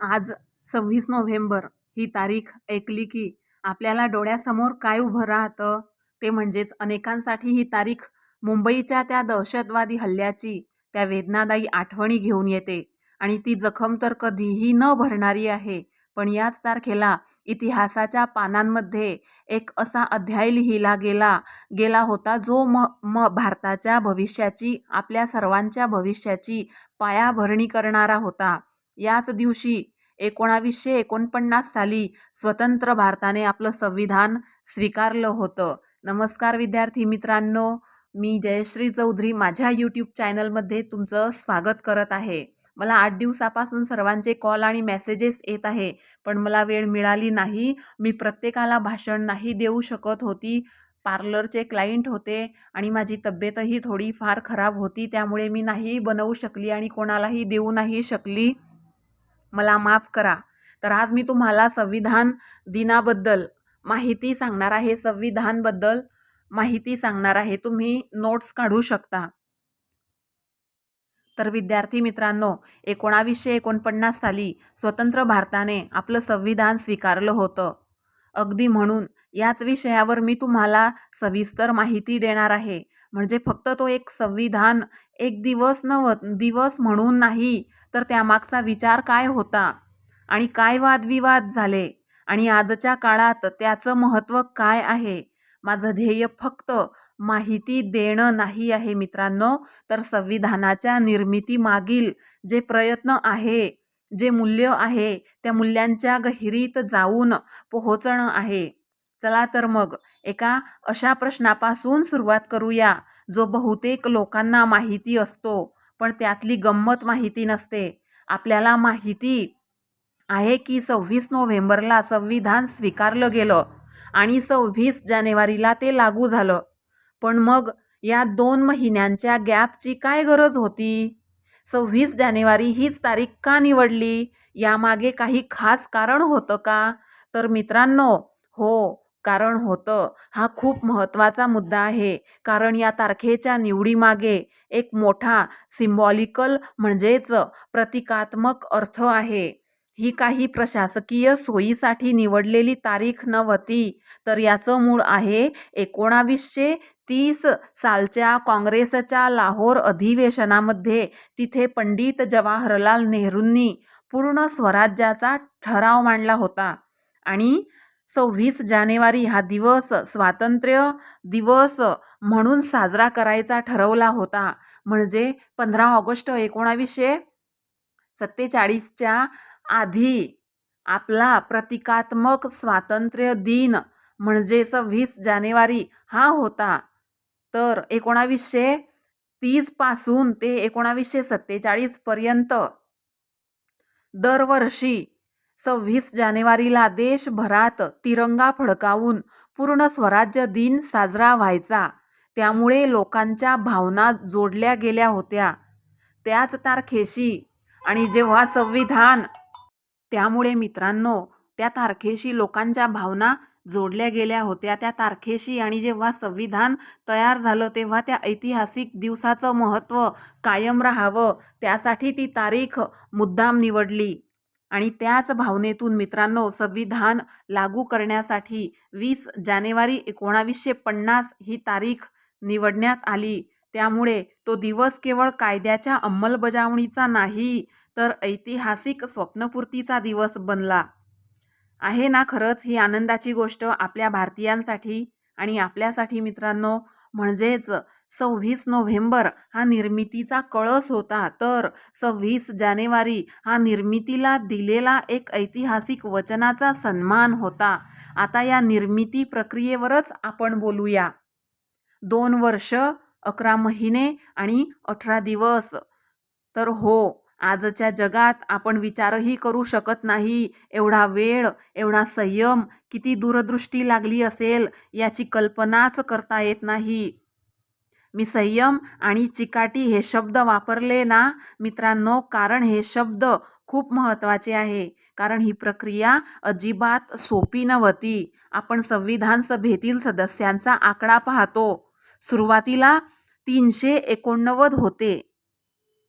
आज सव्वीस नोव्हेंबर ही तारीख ऐकली की आपल्याला डोळ्यासमोर काय उभं राहतं ते म्हणजेच अनेकांसाठी ही तारीख मुंबईच्या त्या दहशतवादी हल्ल्याची त्या वेदनादायी आठवणी घेऊन येते. आणि ती जखम तर कधीही न भरणारी आहे पण याच तारखेला इतिहासाच्या पानांमध्ये एक असा अध्याय लिहिला गेला गेला होता जो म म भारताच्या भविष्याची आपल्या सर्वांच्या भविष्याची पायाभरणी करणारा होता. याच दिवशी एकोणावीसशे एकोणपन्नास साली स्वतंत्र भारताने आपलं संविधान स्वीकारलं होतं. नमस्कार विद्यार्थी मित्रांनो मी जयश्री चौधरी. माझ्या यूट्यूब चॅनलमध्ये तुमचं स्वागत करत आहे. मला आठ दिवसापासून सर्वांचे कॉल आणि मेसेजेस येत आहे पण मला वेळ मिळाली नाही. मी प्रत्येकाला भाषण नाही देऊ शकत होती. पार्लरचे क्लायंट होते आणि माझी तब्येतही थोडी फार खराब होती त्यामुळे मी नाही बनवू शकली आणि कोणालाही देऊ नाही शकली. मला माफ करा. तर आज मी तुम्हाला संविधान दिनाबद्दल माहिती सांगणार आहे. संविधानबद्दल माहिती सांगणार आहे. तुम्ही नोट्स काढू शकता. तर विद्यार्थी मित्रांनो एकोणावीसशे एकोणपन्नास साली स्वतंत्र भारताने आपलं संविधान स्वीकारलं होतं. अगदी म्हणून याच विषयावर मी तुम्हाला सविस्तर माहिती देणार आहे. म्हणजे फक्त तो एक संविधान एक दिवस नव दिवस म्हणून नाही तर त्यामागचा विचार काय होता? आणि काय वादविवाद झाले? आणि आजच्या काळात त्याचं महत्त्व काय आहे? माझं ध्येय फक्त माहिती देणं नाही आहे मित्रांनो तर संविधानाच्या निर्मितीमागील जे प्रयत्न आहे जे मूल्य आहे त्या मूल्यांच्या गहिरीत जाऊन पोहोचणं आहे. चला तर मग एका अशा प्रश्नापासून सुरुवात करूया जो बहुतेक लोकांना माहिती असतो. पण त्यातली गंमत माहिती नसते. आपल्याला माहिती आहे की सव्वीस नोव्हेंबरला संविधान स्वीकारलं गेलं आणि सव्वीस जानेवारीला ते लागू झालं. पण मग या दोन महिन्यांच्या गॅपची काय गरज होती? सव्वीस जानेवारी हीच तारीख का निवडली? यामागे काही खास कारण होतं का? तर मित्रांनो हो कारण होतं. हा खूप महत्त्वाचा मुद्दा आहे. कारण या तारखेच्या निवडीमागे एक मोठा सिम्बॉलिकल म्हणजेच प्रतिकात्मक अर्थ आहे. ही काही प्रशासकीय सोयीसाठी निवडलेली तारीख नव्हती तर याचं मूळ आहे एकोणावीसशे तीस सालच्या काँग्रेसच्या लाहोर अधिवेशनामध्ये तिथे पंडित जवाहरलाल नेहरूंनी पूर्ण स्वराज्याचा ठराव मांडला होता. आणि सव्वीस जानेवारी हा दिवस स्वातंत्र्य दिवस म्हणून साजरा करायचा ठरवला होता. म्हणजे पंधरा ऑगस्ट एकोणावीसशे सत्तेचाळीसच्या आधी आपला प्रतिकात्मक स्वातंत्र्य दिन म्हणजे सव्वीस जानेवारी हा होता. तर एकोणावीसशे तीसपासून ते एकोणावीसशे सत्तेचाळीसपर्यंत दरवर्षी सव्वीस जानेवारीला देशभरात तिरंगा फडकावून पूर्ण स्वराज्य दिन साजरा व्हायचा. त्यामुळे लोकांच्या भावना जोडल्या गेल्या होत्या. त्याच तारखेशी आणि जेव्हा संविधान त्यामुळे मित्रांनो त्या तारखेशी लोकांच्या भावना जोडल्या गेल्या होत्या. त्या तारखेशी आणि जेव्हा संविधान तयार झालं तेव्हा त्या ऐतिहासिक दिवसाचं महत्त्व कायम राहावं. त्यासाठी ती तारीख मुद्दाम निवडली. आणि त्याच भावनेतून मित्रांनो संविधान लागू करण्यासाठी वीस जानेवारी एकोणावीसशे पन्नास ही तारीख निवडण्यात आली. त्यामुळे तो दिवस केवळ कायद्याच्या अंमलबजावणीचा नाही तर ऐतिहासिक स्वप्नपूर्तीचा दिवस बनला. आहे ना खरंच ही आनंदाची गोष्ट आपल्या भारतीयांसाठी आणि आपल्यासाठी मित्रांनो? म्हणजेच सव्वीस नोव्हेंबर हा निर्मितीचा कळस होता. तर सव्वीस जानेवारी हा निर्मितीला दिलेला एक ऐतिहासिक वचनाचा सन्मान होता. आता या निर्मिती प्रक्रियेवरच आपण बोलूया. दोन वर्ष अकरा महिने आणि अठरा दिवस. तर हो आजच्या जगात आपण विचारही करू शकत नाही. एवढा वेळ एवढा संयम किती दूरदृष्टी लागली असेल याची कल्पनाच करता येत नाही. मी संयम आणि चिकाटी हे शब्द वापरले ना मित्रांनो कारण हे शब्द खूप महत्त्वाचे आहे. कारण ही प्रक्रिया अजिबात सोपी नव्हती. आपण संविधान सभेतील सदस्यांचा आकडा पाहतो. सुरुवातीला तीनशे एकोणनव्वद होते.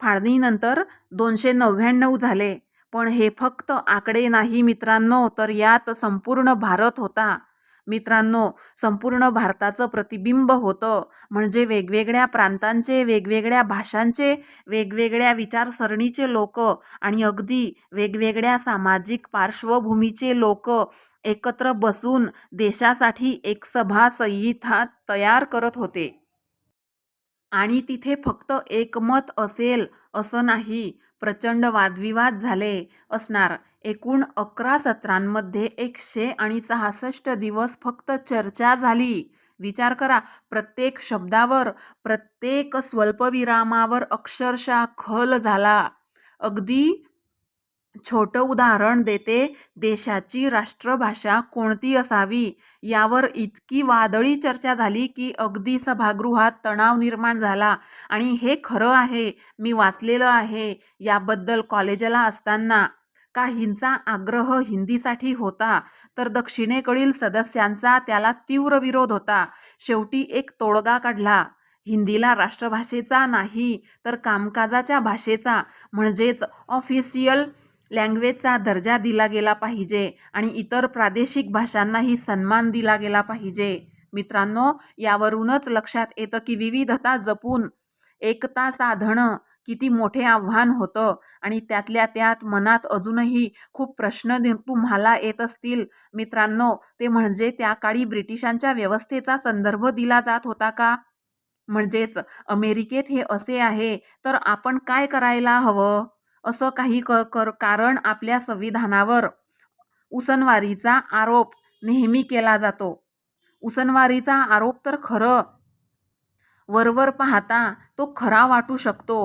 फाळणीनंतर दोनशे नव्याण्णव झाले. पण हे फक्त आकडे नाही मित्रांनो तर यात संपूर्ण भारत होता. मित्रांनो संपूर्ण भारताचं प्रतिबिंब होतं. म्हणजे वेगवेगळ्या प्रांतांचे वेगवेगळ्या भाषांचे वेगवेगळ्या विचारसरणीचे लोक आणि अगदी वेगवेगळ्या सामाजिक पार्श्वभूमीचे लोक एकत्र बसून देशासाठी एक सभा संहिता तयार करत होते. आणि तिथे फक्त एकमत असेल असं नाही प्रचंड वादविवाद झाले असणार. एकूण अकरा सत्रांमध्ये एकशे आणि सहासष्ट दिवस फक्त चर्चा झाली. विचार करा प्रत्येक शब्दावर प्रत्येक स्वल्पविरामावर अक्षरशः खल झाला. अगदी छोटं उदाहरण देते देशाची राष्ट्रभाषा कोणती असावी? यावर इतकी वादळी चर्चा झाली की अगदी सभागृहात तणाव निर्माण झाला. आणि हे खरं आहे मी वाचलेलं आहे याबद्दल कॉलेजला असताना. काहींचा आग्रह हिंदीसाठी होता तर दक्षिणेकडील सदस्यांचा त्याला तीव्र विरोध होता. शेवटी एक तोडगा काढला. हिंदीला राष्ट्रभाषेचा नाही तर कामकाजाच्या भाषेचा. म्हणजेच ऑफिशियल लँग्वेजचा दर्जा दिला गेला पाहिजे आणि इतर प्रादेशिक भाषांनाही सन्मान दिला गेला पाहिजे. मित्रांनो यावरूनच लक्षात येतं की विविधता जपून एकता साधणं किती मोठे आव्हान होतं आणि त्यातल्या त्यात मनात अजूनही खूप प्रश्न तुम्हाला येत असतील. मित्रांनो ते म्हणजे त्या काळी ब्रिटिशांच्या व्यवस्थेचा संदर्भ दिला जात होता का? म्हणजेच अमेरिकेत हे असे आहे तर आपण काय करायला हवं? असं काही क कर कारण आपल्या संविधानावर उसनवारीचा आरोप नेहमी केला जातो. उसनवारीचा आरोप तर खरं. वरवर पाहता तो खरा वाटू शकतो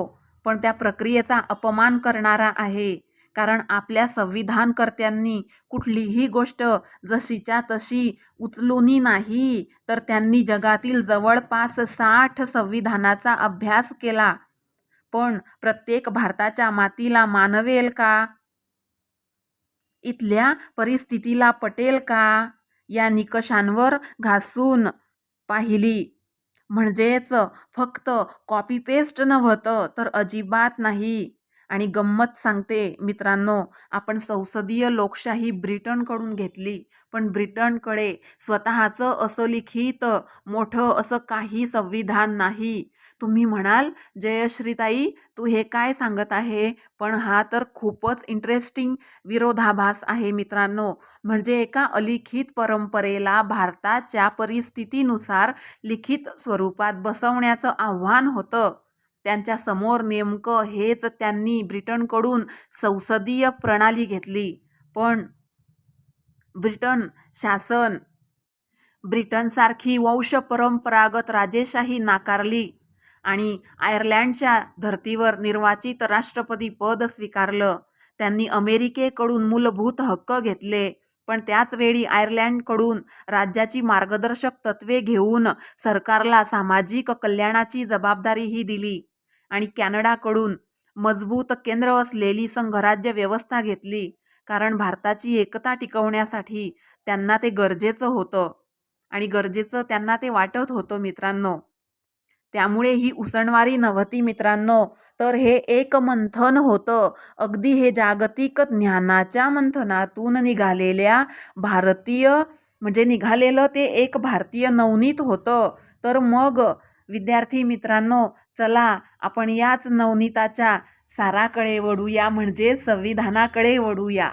पण त्या प्रक्रियेचा अपमान करणारा आहे. कारण आपल्या संविधानकर्त्यांनी कुठलीही गोष्ट जशीच्या तशी उचलूनी नाही तर त्यांनी जगातील जवळपास साठ संविधानाचा अभ्यास केला. पण प्रत्येक भारताच्या मातीला मानवेल का? इथल्या परिस्थितीला पटेल का? या निकषांवर घासून पाहिली. म्हणजेच फक्त कॉपी पेस्ट नव्हतं तर अजिबात नाही. आणि गंमत सांगते मित्रांनो आपण संसदीय लोकशाही ब्रिटनकडून घेतली. पण ब्रिटनकडे स्वतःचं असं लिखित मोठं असं काही संविधान नाही. तुम्ही म्हणाल जयश्रीताई तू हे काय सांगत आहे? पण हा तर खूपच इंटरेस्टिंग विरोधाभास आहे मित्रांनो. म्हणजे एका अलिखित परंपरेला भारताच्या परिस्थितीनुसार लिखित स्वरूपात बसवण्याचं आव्हान होतं. त्यांच्यासमोर नेमकं हेच त्यांनी ब्रिटनकडून संसदीय प्रणाली घेतली. पण ब्रिटन शासन ब्रिटनसारखी वंश परंपरागत राजेशाही नाकारली आणि आयर्लंडच्या धर्तीवर निर्वाचित राष्ट्रपती पद स्वीकारलं. त्यांनी अमेरिकेकडून मूलभूत हक्क घेतले पण त्याच वेळी आयर्लंडकडून राज्याची मार्गदर्शक तत्त्वे घेऊन सरकारला सामाजिक कल्याणाची जबाबदारीही दिली. आणि कॅनडाकडून मजबूत केंद्र असलेली संघराज्य व्यवस्था घेतली कारण भारताची एकता टिकवण्यासाठी त्यांना ते गरजेचं होतं आणि गरजेचं त्यांना ते वाटत होतं मित्रांनो. त्यामुळे ही उसणवारी नव्हती मित्रांनो. तर हे एक मंथन होतं. अगदी हे जागतिक ज्ञानाच्या मंथनातून निघालेल्या भारतीय म्हणजे निघालेलं ते एक भारतीय नवनीत होतं. तर मग विद्यार्थी मित्रांनो चला आपण याच नवनीताच्या साराकडे वळूया म्हणजे संविधानाकडे वळूया.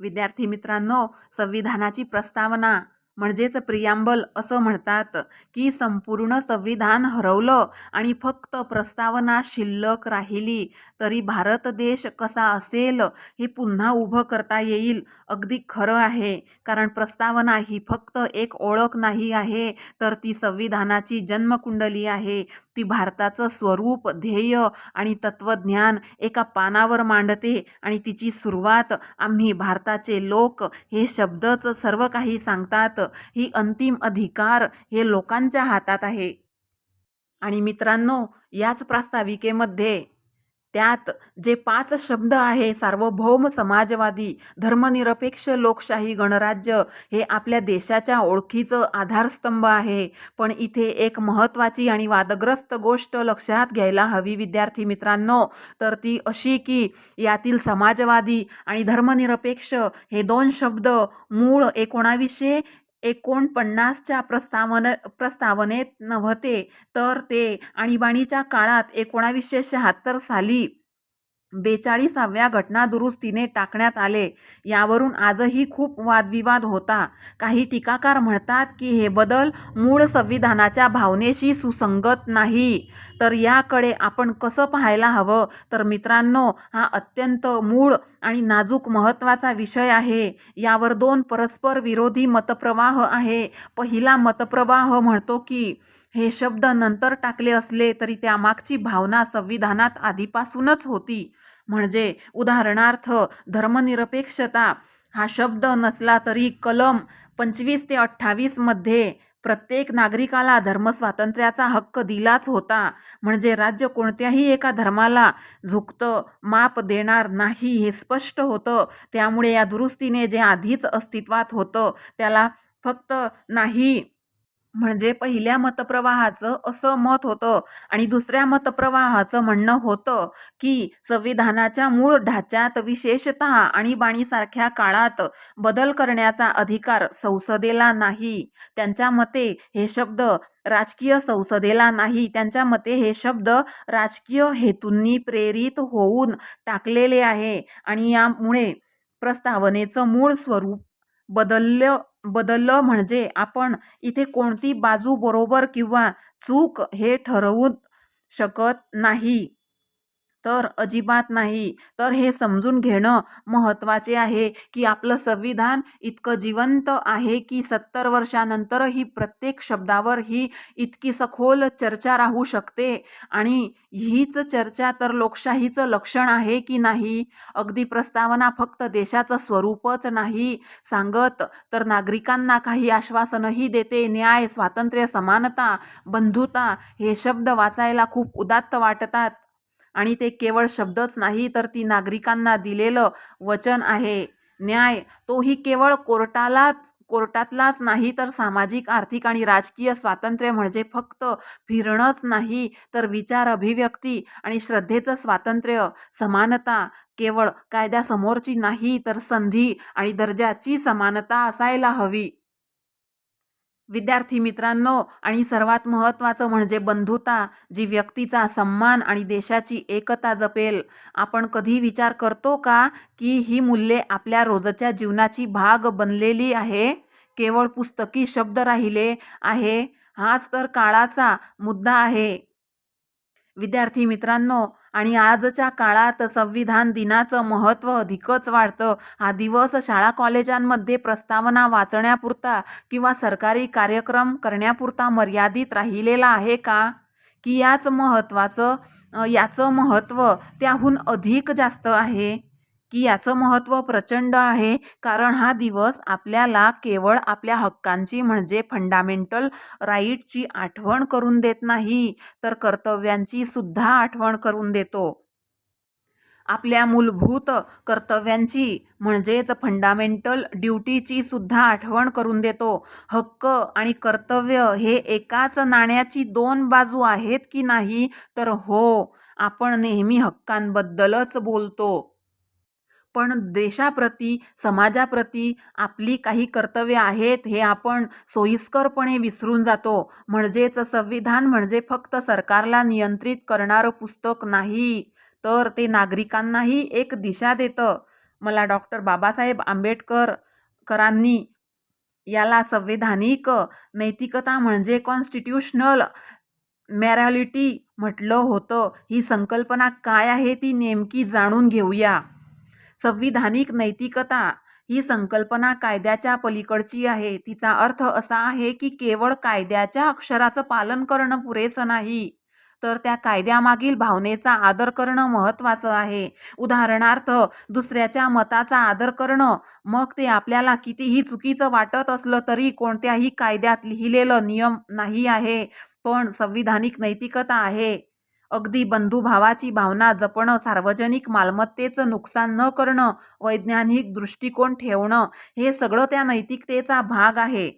विद्यार्थी मित्रांनो संविधानाची प्रस्तावना म्हणजेच प्रियांबल असं म्हणतात की संपूर्ण संविधान हरवलं आणि फक्त प्रस्तावना शिल्लक राहिली तरी भारत देश कसा असेल हे पुन्हा उभं करता येईल अगदी खरं आहे. कारण प्रस्तावना ही फक्त एक ओळख नाही आहे तर ती संविधानाची जन्मकुंडली आहे. ती भारताचं स्वरूप ध्येय आणि तत्त्वज्ञान एका पानावर मांडते आणि तिची सुरुवात आम्ही भारताचे लोक हे शब्दच सर्व काही सांगतात ही अंतिम अधिकार हे लोकांच्या हातात आहे. आणि मित्रांनो याच प्रास्ताविकेमध्ये त्यात जे पाच शब्द आहे सार्वभौम समाजवादी धर्मनिरपेक्ष लोकशाही गणराज्य हे आपल्या देशाच्या ओळखीचं आधारस्तंभ आहे. पण इथे एक महत्त्वाची आणि वादग्रस्त गोष्ट लक्षात घ्यायला हवी विद्यार्थी मित्रांनो. तर ती अशी की यातील समाजवादी आणि धर्मनिरपेक्ष हे दोन शब्द मूळ एकोणावीसशे एकोणपन्नासच्या प्रस्तावन प्रस्तावनेत नव्हते तर ते आणीबाणीच्या काळात एकोणावीसशे शहात्तर साली बेचाळीसाव्या घटनादुरुस्तीने टाकण्यात आले. यावरून आजही खूप वादविवाद होता. काही टीकाकार म्हणतात की हे बदल मूळ संविधानाच्या भावनेशी सुसंगत नाही. तर याकडे आपण कसं पाहायला हवं? तर मित्रांनो हा अत्यंत मूळ आणि नाजूक महत्त्वाचा विषय आहे. यावर दोन परस्पर विरोधी मतप्रवाह आहे. पहिला मतप्रवाह म्हणतो की हे शब्द नंतर टाकले असले तरी त्यामागची भावना संविधानात आधीपासूनच होती. म्हणजे उदाहरणार्थ धर्मनिरपेक्षता हा शब्द नसला तरी कलम पंचवीस ते अठ्ठावीसमध्ये प्रत्येक नागरिकाला धर्मस्वातंत्र्याचा हक्क दिलाच होता. म्हणजे राज्य कोणत्याही एका धर्माला झुकतं माप देणार नाही हे स्पष्ट होतं. त्यामुळे या दुरुस्तीने जे आधीच अस्तित्वात होतं त्याला फक्त नाही म्हणजे पहिल्या मतप्रवाहाचं असं मत होतं आणि दुसऱ्या मतप्रवाहाचं म्हणणं होतं की संविधानाच्या मूळ ढाच्यात विशेषत आणीबाणीसारख्या काळात बदल करण्याचा अधिकार संसदेला नाही. त्यांच्या मते हे शब्द राजकीय संसदेला नाही. त्यांच्या मते हे शब्द राजकीय हेतूंनी प्रेरित होऊन टाकलेले आहे आणि यामुळे प्रस्तावनेचं मूळ स्वरूप बदललं बदललं म्हणजे आपण इथे कोणती बाजू बरोबर किंवा चूक हे ठरवू शकत नाही. तर अजिबात नाही. तर हे समजून घेणं महत्त्वाचे आहे की आपलं संविधान इतकं जिवंत आहे की सत्तर वर्षानंतरही प्रत्येक शब्दावर ही इतकी सखोल चर्चा राहू शकते. आणि हीच चर्चा तर लोकशाहीचं लक्षण आहे की नाही? अगदी प्रस्तावना फक्त देशाचं स्वरूपच नाही सांगत. तर नागरिकांना काही आश्वासनही देते. न्याय स्वातंत्र्य समानता बंधुता हे शब्द वाचायला खूप उदात्त वाटतात. आणि ते केवळ शब्दच नाही तर ती नागरिकांना दिलेलं वचन आहे. न्याय तोही केवळ कोर्टालाच कोर्टातलाच नाही तर सामाजिक आर्थिक आणि राजकीय स्वातंत्र्य म्हणजे फक्त फिरणंच नाही तर विचार अभिव्यक्ती आणि श्रद्धेचं स्वातंत्र्य समानता केवळ कायद्यासमोरची नाही तर संधी आणि दर्जाची समानता असायला हवी. विद्यार्थी मित्रांनो आणि सर्वात महत्त्वाचं म्हणजे बंधुता जी व्यक्तीचा सन्मान आणि देशाची एकता जपेल. आपण कधी विचार करतो का की ही मूल्ये आपल्या रोजच्या जीवनाची भाग बनलेली आहे? केवळ पुस्तकी शब्द राहिले आहे. हाच तर काळाचा मुद्दा आहे. विद्यार्थी मित्रांनो आणि आजच्या काळात संविधान दिनाचं महत्त्व अधिकच वाढतं. हा दिवस शाळा कॉलेजांमध्ये प्रस्तावना वाचण्यापुरता किंवा सरकारी कार्यक्रम करण्यापुरता मर्यादित राहिलेला आहे का? की याच महत्त्वाचं याचं महत्त्व त्याहून अधिक जास्त आहे? की याचं महत्त्व प्रचंड आहे. कारण हा दिवस आपल्याला केवळ आपल्या हक्कांची म्हणजे फंडामेंटल राईटची आठवण करून देत नाही तर कर्तव्यांची सुद्धा आठवण करून देतो. आपल्या मूलभूत कर्तव्यांची म्हणजेच फंडामेंटल ड्युटीची सुद्धा आठवण करून देतो. हक्क आणि कर्तव्य हे एकाच नाण्याची दोन बाजू आहेत की नाही? तर हो आपण नेहमी हक्कांबद्दलच बोलतो. पण देशाप्रती समाजाप्रती आपली काही कर्तव्य आहेत हे आपण सोयीस्करपणे विसरून जातो. म्हणजेच संविधान म्हणजे फक्त सरकारला नियंत्रित करणारं पुस्तक नाही तर ते नागरिकांनाही एक दिशा देतं. मला डॉक्टर बाबासाहेब आंबेडकर करांनी याला संवैधानिक नैतिकता म्हणजे कॉन्स्टिट्युशनल मॅरॅलिटी म्हटलं होतं. ही संकल्पना काय आहे ती नेमकी जाणून घेऊया. संविधानिक नैतिकता ही संकल्पना कायद्याच्या पलीकडची आहे. तिचा अर्थ असा आहे की केवळ कायद्याच्या अक्षराचं पालन करणं पुरेसं नाही तर त्या कायद्यामागील भावनेचा आदर करणं महत्त्वाचं आहे. उदाहरणार्थ दुसऱ्याच्या मताचा आदर करणं मग ते आपल्याला कितीही चुकीचं वाटत असलं तरी कोणत्याही कायद्यात लिहिलेलं नियम नाही आहे. पण संविधानिक नैतिकता आहे. अगदी बंधुभावाची भावना जपणं सार्वजनिक मालमत्तेचं नुकसान न करणं वैज्ञानिक दृष्टिकोन ठेवणं हे सगळं त्या नैतिकतेचा भाग आहे.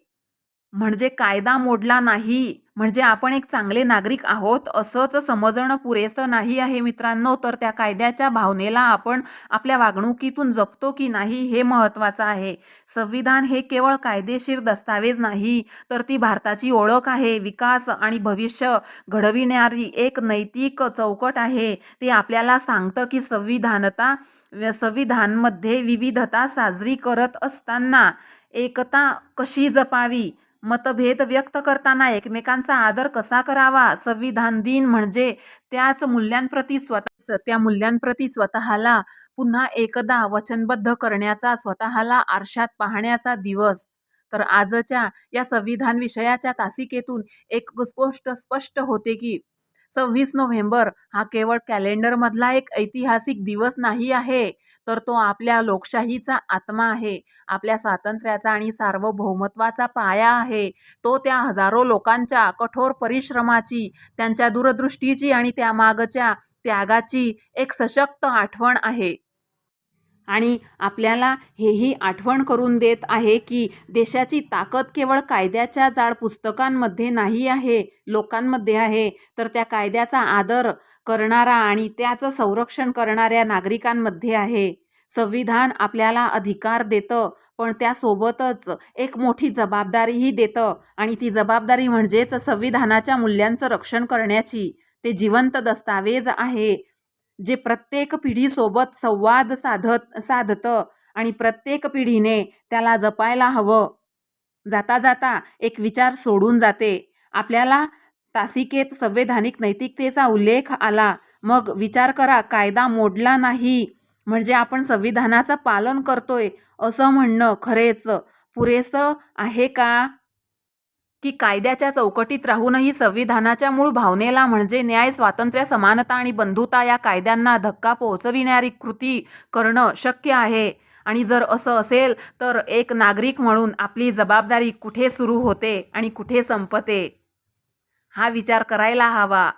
म्हणजे कायदा मोडला नाही. म्हणजे आपण एक चांगले नागरिक आहोत असंच समजणं पुरेसं नाही आहे मित्रांनो. तर त्या कायद्याच्या भावनेला आपण आपल्या वागणुकीतून जपतो की नाही हे महत्त्वाचं आहे. संविधान हे केवळ कायदेशीर दस्तावेज नाही तर ती भारताची ओळख आहे. विकास आणि भविष्य घडविणारी एक नैतिक चौकट आहे. ते आपल्याला सांगतं की संविधानता संविधानमध्ये विविधता साजरी करत असताना एकता कशी जपावी? मतभेद व्यक्त करताना एकमेकांचा आदर कसा करावा? संविधान दिन म्हणजे त्याच मूल्यांप्रती स्वतः त्या मूल्यांप्रती स्वतःला पुन्हा एकदा वचनबद्ध करण्याचा स्वतःला आरशात पाहण्याचा दिवस. तर आजच्या या संविधान विषयाच्या तासिकेतून एक गोष्ट स्पष्ट होते की सव्वीस नोव्हेंबर हा केवळ कॅलेंडरमधला एक ऐतिहासिक दिवस नाही आहे. तर तो आपल्या लोकशाहीचा आत्मा आहे. आपल्या स्वातंत्र्याचा आणि सार्वभौमत्वाचा पाया आहे. तो त्या हजारो लोकांच्या कठोर परिश्रमाची त्यांच्या दूरदृष्टीची आणि त्यामागच्या त्यागाची एक सशक्त आठवण आहे. आणि आपल्याला हेही आठवण करून देत आहे की देशाची ताकद केवळ कायद्याच्या जाड पुस्तकांमध्ये नाही आहे लोकांमध्ये आहे. तर त्या कायद्याचा आदर करणारा आणि त्याचं संरक्षण करणाऱ्या नागरिकांमध्ये आहे. संविधान आपल्याला अधिकार देतं पण त्यासोबतच एक मोठी जबाबदारीही देतं आणि ती जबाबदारी म्हणजेच संविधानाच्या मूल्यांचं रक्षण करण्याची. ते जिवंत दस्तावेज आहे जे प्रत्येक पिढीसोबत संवाद साधत साधतं आणि प्रत्येक पिढीने त्याला जपायला हवं. जाता जाता एक विचार सोडून जाते. आपल्याला तासिकेत संवैधानिक नैतिकतेचा उल्लेख आला. मग विचार करा कायदा मोडला नाही. म्हणजे आपण संविधानाचं पालन करतोय असं म्हणणं खरेच. पुरेसं आहे का? की कायद्याच्या चौकटीत राहूनही संविधानाच्या मूळ भावनेला म्हणजे न्याय स्वातंत्र्य समानता आणि बंधुता या कायद्यांना धक्का पोहोचविणारी कृती करणं शक्य आहे. आणि जर असं असेल तर एक नागरिक म्हणून आपली जबाबदारी कुठे सुरू होते आणि कुठे संपते? हा विचार करायला हवा.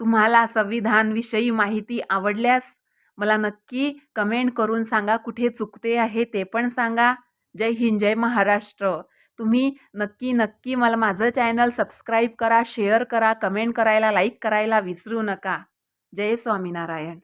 तुम्हाला संविधानविषयी माहिती आवडल्यास मला नक्की कमेंट करून सांगा कुठे चुकते आहे ते पण सांगा. जय हिंद जय महाराष्ट्र. तुम्ही नक्की नक्की मला माझं चॅनल सबस्क्राईब करा शेअर करा कमेंट करायला लाईक करायला विसरू नका. जय स्वामीनारायण.